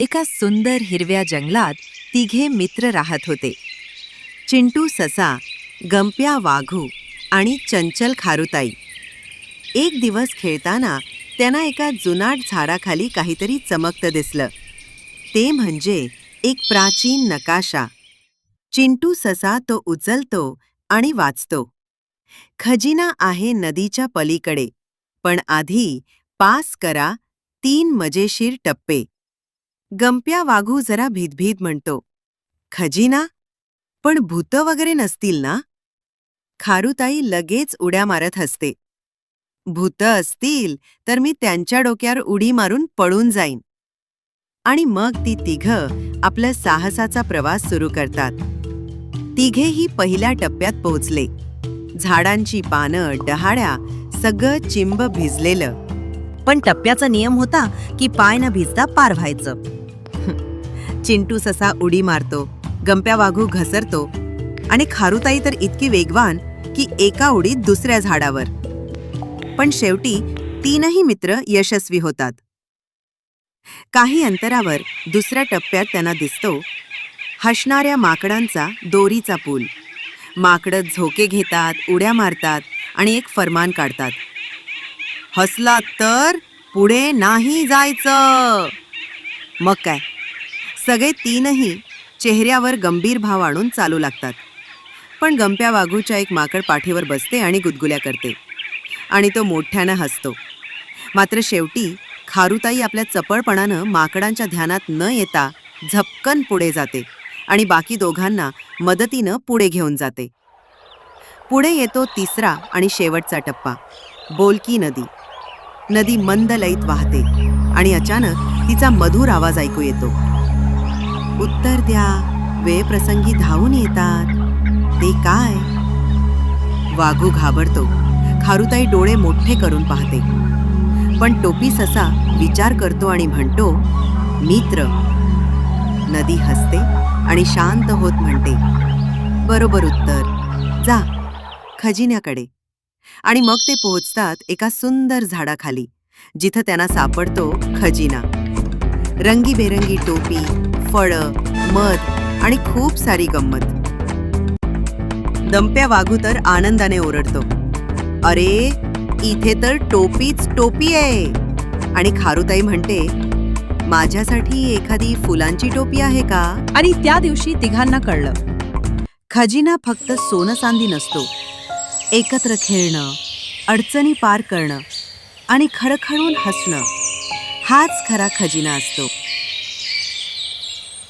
एका सुंदर हिरव्या जंगलात तिघे मित्र राहत होते. चिंटू ससा गंप्या वाघू आणि चंचल खारुताई. एक दिवस खेळताना त्यांना एका जुनाट झाडाखाली काहीतरी चमकतं दिसलं. ते म्हणजे एक प्राचीन नकाशा. चिंटू ससा तो उचलतो आणि वाचतो. खजिना आहे नदीच्या पलीकडे पण आधी पास करा तीन मजेशीर टप्पे. गंप्या वाघू जरा भीतभीत म्हणतो. खजिना पण भूतं वगैरे नसतील ना? खारुताई लगेच उड्या मारत हसते. भूतं असतील तर मी त्यांच्या डोक्यावर उडी मारून पळून जाईन. आणि मग ती तिघं आपल्या साहसाचा प्रवास सुरू करतात. तिघेही पहिल्या टप्प्यात पोहोचले. झाडांची पानं डहाळ्या सगळं चिंब भिजलेलं. पण टप्प्याचा नियम होता की पाय न भिजता पार व्हायचं. चिंटू ससा उडी मारतो गंप्या वाघू घसरतो आणि खारुताई तर इतकी वेगवान की एका उडीत दुसऱ्या झाडावर. पण शेवटी तीनही मित्र यशस्वी होतात. काही अंतरावर दुसऱ्या टप्प्यात त्यांना दिसतो हसणाऱ्या माकडांचा दोरीचा पूल. माकडं झोके घेतात उड्या मारतात आणि एक फरमान काढतात. हसला तर पुढे नाही जायचं. मग काय? सगळे तीनही चेहऱ्यावर गंभीर भाव आणून चालू लागतात. पण गंप्या वाघूच्या एक माकड पाठीवर बसते आणि गुदगुल्या करते. आणि तो मोठ्यानं हसतो. मात्र शेवटी खारुताई आपल्या चपळपणानं माकडांच्या ध्यानात न येता झपकन पुढे जाते आणि बाकी दोघांना मदतीनं पुढे घेऊन जाते. पुढे येतो तिसरा आणि शेवटचा टप्पा बोलकी नदी. नदी मंद लयीत वाहते आणि अचानक तिचा मधुर आवाज ऐकू येतो. उत्तर द्या. वेळप्रसंगी धावून येतात. ते काय? वाघू घाबरतो. खारुताई डोळे मोठे करून पाहते. पण टोपी ससा विचार करतो आणि म्हणतो मित्र. नदी हसते आणि शांत होत म्हणते बरोबर उत्तर. जा खजिन्याकडे. आणि मग ते पोहोचतात एका सुंदर झाडाखाली जिथं त्यांना सापडतो खजिना. रंगीबेरंगी टोपी फळं मध आणि खूप सारी गंमत. दंप्या वाघू तर आनंदाने ओरडतो. अरे इथे तर टोपीच टोपी आहे. आणि खारुताई म्हणते माझ्यासाठी एखादी फुलांची टोपी आहे का? आणि त्या दिवशी तिघांना कळलं. खजिना फक्त सोनं चांदी नसतो. एकत्र खेळणं अडचणी पार करणं आणि खळखळून हसणं हाच खरा खजिना असतो.